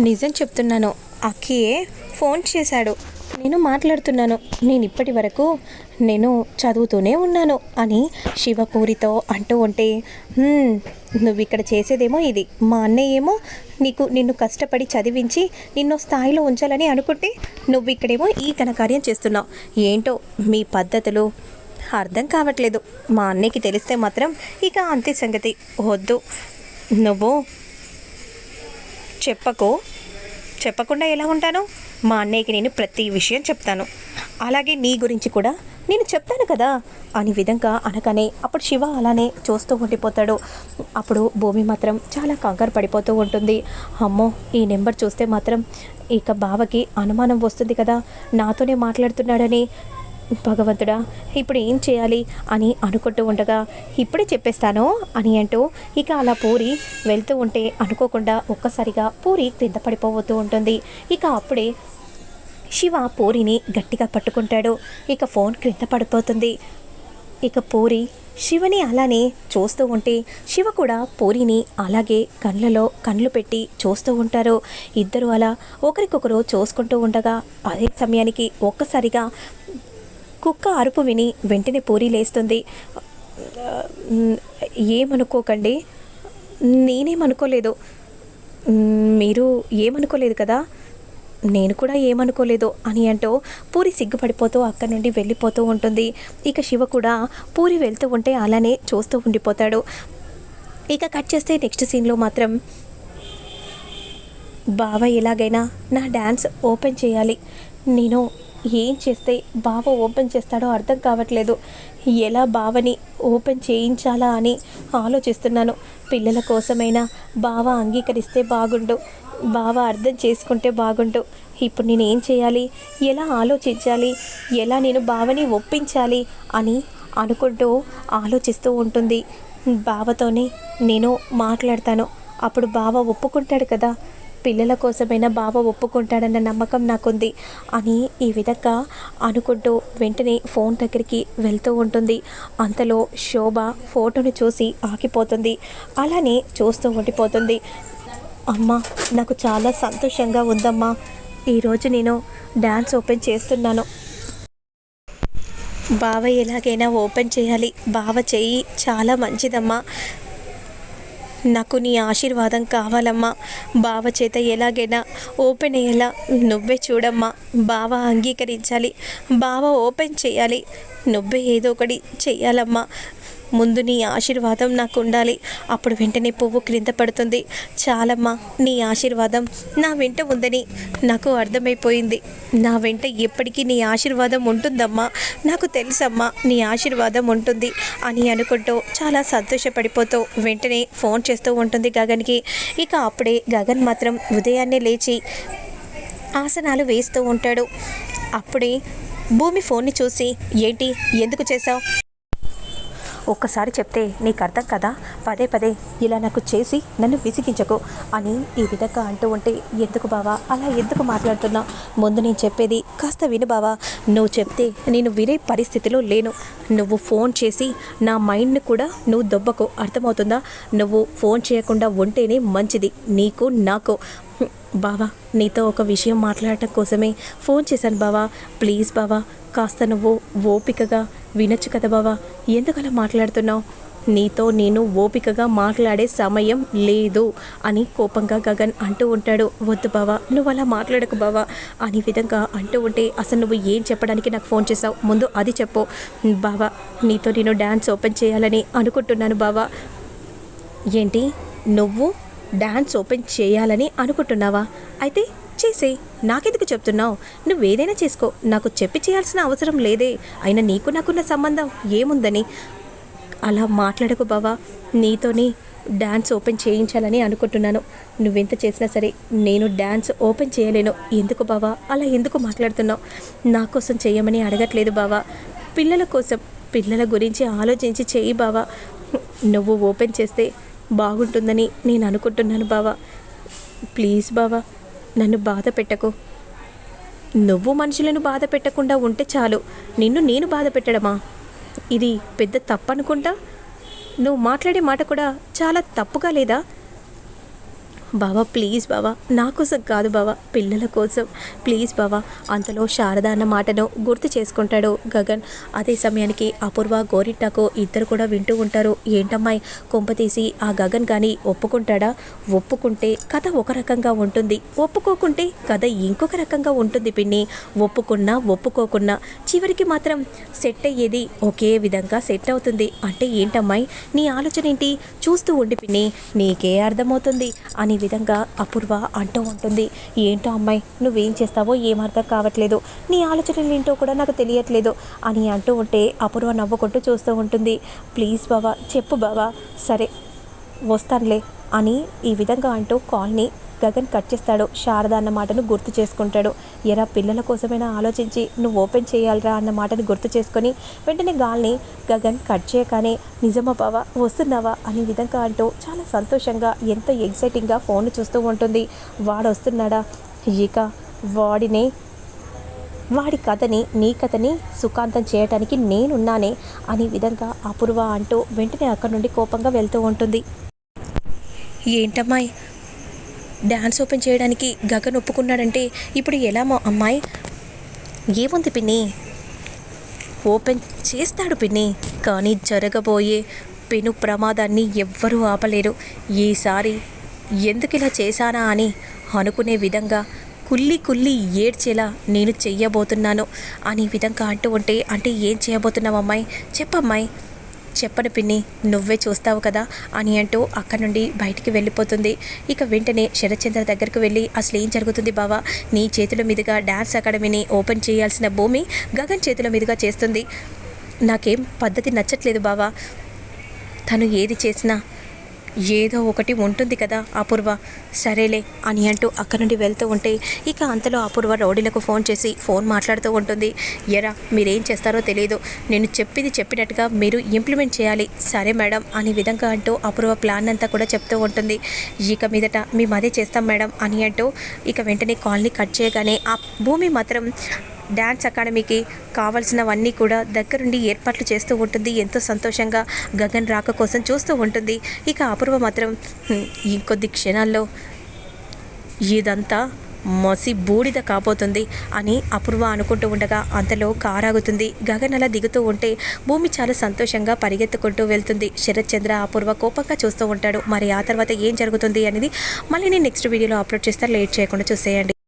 నిజం చెప్తున్నాను. అక్కియే ఫోన్ చేశాడు. నేను మాట్లాడుతున్నాను. నేను ఇప్పటి వరకు నేను చదువుతూనే ఉన్నాను అని శివపూరితో అంటూ ఉంటే నువ్వు ఇక్కడ చేసేదేమో ఇది. మా అన్నయ్య ఏమో నీకు నిన్ను కష్టపడి చదివించి నిన్ను స్థాయిలో ఉంచాలని అనుకుంటే నువ్వు ఇక్కడేమో ఈ ఘనకార్యం చేస్తున్నావు. ఏంటో మీ పద్ధతులు అర్థం కావట్లేదు. మా అన్నయ్యకి తెలిస్తే మాత్రం ఇక అంతే సంగతి. వద్దు. నువ్వు చెప్పకు. చెప్పకుండా ఎలా ఉంటాను? మా అన్నయ్యకి నేను ప్రతి విషయం చెప్తాను. అలాగే నీ గురించి కూడా నేను చెప్తాను కదా? అని విధంగా అనగానే అప్పుడు శివ అలానే చూస్తూ ఉండిపోతాడు. అప్పుడు భూమి మాత్రం చాలా కంగారు పడిపోతూ ఉంటుంది. అమ్మో ఈ నెంబర్ చూస్తే మాత్రం ఇక బావకి అనుమానం వస్తుంది కదా? నాతోనే మాట్లాడుతున్నాడని భగవంతుడా ఇప్పుడు ఏం చేయాలి అని అనుకుంటూ ఉండగా ఇప్పుడే చెప్పేస్తాను అని అంటూ ఇక అలా పూరి వెళ్తూ ఉంటే అనుకోకుండా ఒక్కసారిగా పూరి క్రింద పడిపోతూ ఉంటుంది. ఇక అప్పుడే శివ పూరిని గట్టిగా పట్టుకుంటాడు. ఇక ఫోన్ క్రింద పడిపోతుంది. ఇక పూరి శివని అలానే చూస్తూ ఉంటే శివ కూడా పూరిని అలాగే కళ్ళలో కళ్ళు పెట్టి చూస్తూ ఉంటారు. ఇద్దరు అలా ఒకరికొకరు చూసుకుంటూ ఉండగా అదే సమయానికి ఒక్కసారిగా కుక్క అరుపు విని వెంటనే పూరి లేస్తుంది. ఏమనుకోకండి? నేనేమనుకోలేదు. మీరు ఏమనుకోలేదు కదా? నేను కూడా ఏమనుకోలేదు అని అంటూ పూరి సిగ్గుపడిపోతూ అక్కడి నుండి వెళ్ళిపోతూ ఉంటుంది. ఇక శివ కూడా పూరి వెళ్తూ ఉంటే అలానే చూస్తూ ఉండిపోతాడు. ఇక కట్ చేస్తే నెక్స్ట్ సీన్లో మాత్రం బావ ఎలాగైనా నా డ్యాన్స్ ఓపెన్ చేయాలి. నేను ఏం చేస్తే బావ ఓపెన్ చేస్తాడో అర్థం కావట్లేదు. ఎలా బావని ఓపెన్ చేయించాలా అని ఆలోచిస్తున్నాను. పిల్లల కోసమైనా బావ అంగీకరిస్తే బాగుండు. బావ అర్థం చేసుకుంటే బాగుండు. ఇప్పుడు నేను ఏం చేయాలి? ఎలా ఆలోచించాలి? ఎలా నేను బావని ఒప్పించాలి అని అనుకుంటూ ఆలోచిస్తూ ఉంటుంది. బావతోనే నేను మాట్లాడతాను. అప్పుడు బావ ఒప్పుకుంటాడు కదా. పిల్లల కోసమైనా బావ ఒప్పుకుంటాడన్న నమ్మకం నాకుంది. అని ఈ విధంగా అనుకుంటూ వెంటనే ఫోన్ దగ్గరికి వెళ్తూ ఉంటుంది. అంతలో శోభ ఫోటోని చూసి ఆగిపోతుంది. అలానే చూస్తూ ఉండిపోతుంది. అమ్మ నాకు చాలా సంతోషంగా ఉందమ్మా. ఈరోజు నేను డ్యాన్స్ ఓపెన్ చేస్తున్నాను. బావ ఎలాగైనా ఓపెన్ చేయాలి. బావ చెయ్యి చాలా మంచిదమ్మా. నాకు నీ ఆశీర్వాదం కావాలమ్మా. బావ చేత ఎలాగైనా ఓపెన్ అయ్యేలా నువ్వే చూడమ్మా. బావ అంగీకరించాలి. బావ ఓపెన్ చేయాలి. నువ్వే ఏదో ఒకటి చెయ్యాలమ్మా ముందు నీ ఆశీర్వాదం నాకు ఉండాలి. అప్పుడు వెంటనే పువ్వు క్రింద పడుతుంది. చాలమ్మా నీ ఆశీర్వాదం నా వెంట ఉందని నాకు అర్థమైపోయింది. నా వెంట ఎప్పటికీ నీ ఆశీర్వాదం ఉంటుందమ్మా. నాకు తెలుసమ్మా నీ ఆశీర్వాదం ఉంటుంది అని అనుకుంటూ చాలా సంతోషపడిపోతూ వెంటనే ఫోన్ చేస్తూ ఉంటుంది గగన్కి. ఇక అప్పుడే గగన్ మాత్రం ఉదయాన్నే లేచి ఆసనాలు వేస్తూ ఉంటాడు. అప్పుడే భూమి ఫోన్ని చూసి ఏంటి? ఎందుకు చేశావు? ఒక్కసారి చెప్తే నీకు అర్థం కదా? పదే పదే ఇలా నాకు చేసి నన్ను విసిగించకు. అని ఈ విధంగా అంటూ ఉంటే ఎందుకు బావా? అలా ఎందుకు మాట్లాడుతున్నా? ముందు నేను చెప్పేది కాస్త విను బావా. నువ్వు చెప్తే నేను వినే పరిస్థితిలో లేను. నువ్వు ఫోన్ చేసి నా మైండ్ని కూడా నువ్వు దొబ్బకు. అర్థమవుతుందా? నువ్వు ఫోన్ చేయకుండా ఉంటేనే మంచిది. నీకు నాకు. బావా నీతో ఒక విషయం మాట్లాడటం కోసమే ఫోన్ చేశాను బావా. ప్లీజ్ బావా కాస్త నువ్వు ఓపికగా వినొచ్చు కదా బావా ఎందుకలా మాట్లాడుతున్నావు? నీతో నేను ఓపికగా మాట్లాడే సమయం లేదు అని కోపంగా గగన్ అంటూ ఉంటాడు. వద్దు బావా నువ్వు అలా మాట్లాడకు బావా అని విధంగా అంటూ ఉంటే అసలు నువ్వు ఏం చెప్పడానికి నాకు ఫోన్ చేసావు ముందు అది చెప్పు. బావా నీతో నేను డ్యాన్స్ ఓపెన్ చేయాలని అనుకుంటున్నాను బావా. ఏంటి? నువ్వు డ్యాన్స్ ఓపెన్ చేయాలని అనుకుంటున్నావా? అయితే చేసే నాకెందుకు చెప్తున్నావు? నువ్వేదైనా చేసుకో. నాకు చెప్పి చేయాల్సిన అవసరం లేదే. అయినా నీకు నాకున్న సంబంధం ఏముందని? అలా మాట్లాడకు బావా. నీతోనే డ్యాన్స్ ఓపెన్ చేయించాలని అనుకుంటున్నాను. నువ్వెంత చేసినా సరే నేను డ్యాన్స్ ఓపెన్ చేయలేను. ఎందుకు బావా? అలా ఎందుకు మాట్లాడుతున్నావు? నా కోసం చేయమని అడగట్లేదు బావా. పిల్లల కోసం పిల్లల గురించి ఆలోచించి చేయి బావా. నువ్వు ఓపెన్ చేస్తే బాగుంటుందని నేను అనుకుంటున్నాను బావా. ప్లీజ్ బావా. నన్ను బాధ పెట్టకు. నువ్వు మనుషులను బాధ పెట్టకుండా ఉంటే చాలు. నిన్ను నేను బాధ పెట్టడమా? ఇది పెద్ద తప్పనుకుంటా? నువ్వు మాట్లాడే మాట కూడా చాలా తప్పుగా లేదా? బావా ప్లీజ్ బావా నా కోసం కాదు బావా పిల్లల కోసం. ప్లీజ్ బావా అంతలో శారద అన్న మాటను గుర్తు చేసుకుంటాడు గగన్. అదే సమయానికి అపూర్వ గోరిట్టాకు ఇద్దరు కూడా వింటూ ఉంటారు. ఏంటమ్మాయి? కొంపతీసి ఆ గగన్ కానీ ఒప్పుకుంటాడా? ఒప్పుకుంటే కథ ఒక రకంగా ఉంటుంది. ఒప్పుకోకుంటే కథ ఇంకొక రకంగా ఉంటుంది పిన్ని. ఒప్పుకున్నా ఒప్పుకోకున్నా. చివరికి మాత్రం సెట్ అయ్యేది ఒకే విధంగా సెట్ అవుతుంది. అంటే ఏంటమ్మాయి? నీ ఆలోచన ఏంటి చూస్తూ ఉండి పిన్ని నీకే అర్థమవుతుంది అని విధంగా అపూర్వ అంటూ ఉంటుంది. ఏంటో అమ్మాయి నువ్వేం చేస్తావో ఏం అర్థం కావట్లేదు. నీ ఆలోచనలు ఏంటో కూడా నాకు తెలియట్లేదు అని అంటూ ఉంటే అపూర్వ నవ్వుకుంటూ చూస్తూ ఉంటుంది. ప్లీజ్ బావా చెప్పు బావా సరే వస్తానులే అని ఈ విధంగా అంటూ కాల్ని గగన్ కట్ చేస్తాడు. శారద అన్న మాటను గుర్తు చేసుకుంటాడు. ఎరా పిల్లల కోసమైనా ఆలోచించి నువ్వు ఓపెన్ చేయాలిరా అన్న మాటను గుర్తు చేసుకొని వెంటనే గాల్ని గగన్ కట్ చేయగానే నిజమా బావా? వస్తున్నావా? అనే విధంగా అంటూ చాలా సంతోషంగా ఎంతో ఎగ్జైటింగ్గా ఫోన్ చూస్తూ ఉంటుంది. వాడు వస్తున్నాడా? ఇక వాడిని వాడి కథని నీ కథని సుఖాంతం చేయటానికి నేనున్నానే అనే విధంగా అపూర్వ అంటూ వెంటనే అక్కడి నుండి కోపంగా వెళ్తూ ఉంటుంది. ఏంటమ్మాయి? డ్యాన్స్ ఓపెన్ చేయడానికి గగన్ ఒప్పుకున్నాడంటే ఇప్పుడు ఎలా మా అమ్మాయి? ఏముంది పిన్ని? ఓపెన్ చేస్తాడు పిన్ని కానీ జరగబోయే పెను ప్రమాదాన్ని ఎవ్వరూ ఆపలేరు. ఈసారి ఎందుకు ఇలా చేశానా అని అనుకునే విధంగా కుల్లి కుల్లి ఏడ్చేలా నేను చెయ్యబోతున్నాను అనే విధంగా అంటూ ఉంటే అంటే ఏం చేయబోతున్నావు అమ్మాయి? చెప్పమ్మాయి చెప్పను పిన్ని నువ్వే చూస్తావు కదా అని అంటూ అక్కడి నుండి బయటికి వెళ్ళిపోతుంది. ఇక వెంటనే శరత్చంద్ర దగ్గరకు వెళ్ళి అసలు ఏం జరుగుతుంది బావా? నీ చేతుల మీదుగా డ్యాన్స్ అకాడమీని ఓపెన్ చేయాల్సిన భూమి గగన్ చేతుల మీదుగా చేస్తుంది. నాకేం పద్ధతి నచ్చట్లేదు బావా. తను ఏది చేసినా ఏదో ఒకటి ఉంటుంది కదా అపూర్వ. సరేలే అని అంటూ అక్కడి నుండి వెళ్తూ ఉంటే ఇక అంతలో అపూర్వ రౌడీలకు ఫోన్ చేసి ఫోన్ మాట్లాడుతూ ఉంటుంది. ఎరా మీరేం చేస్తారో తెలియదు నేను చెప్పింది చెప్పినట్టుగా మీరు ఇంప్లిమెంట్ చేయాలి. సరే మేడం అనే విధంగా అంటూ అపూర్వ ప్లాన్ అంతా కూడా చెప్తూ ఉంటుంది. ఇక మీదట మేము అదే చేస్తాం మేడం అని అంటూ ఇక వెంటనే కాల్ని కట్ చేయగానే ఆ భూమి మాత్రం డ్యాన్స్ అకాడమీకి కావాల్సినవన్నీ కూడా దగ్గరుండి ఏర్పాట్లు చేస్తూ ఉంటుంది. ఎంతో సంతోషంగా గగన్ రాక కోసం చూస్తూ ఉంటుంది. ఇక అపూర్వ మాత్రం ఇంకొద్ది క్షణాల్లో ఇదంతా మసి బూడిద కాబోతుంది అని అపూర్వ అనుకుంటూ ఉండగా అంతలో కారాగుతుంది. గగన్ అలా దిగుతూ ఉంటే భూమి చాలా సంతోషంగా పరిగెత్తుకుంటూ వెళ్తుంది. శరత్ చంద్ర అపూర్వ కోపంగా చూస్తూ ఉంటాడు. మరి ఆ తర్వాత ఏం జరుగుతుంది అనేది మళ్ళీ నేను నెక్స్ట్ వీడియోలో అప్లోడ్ చేస్తా. లేట్ చేయకుండా చూసేయండి.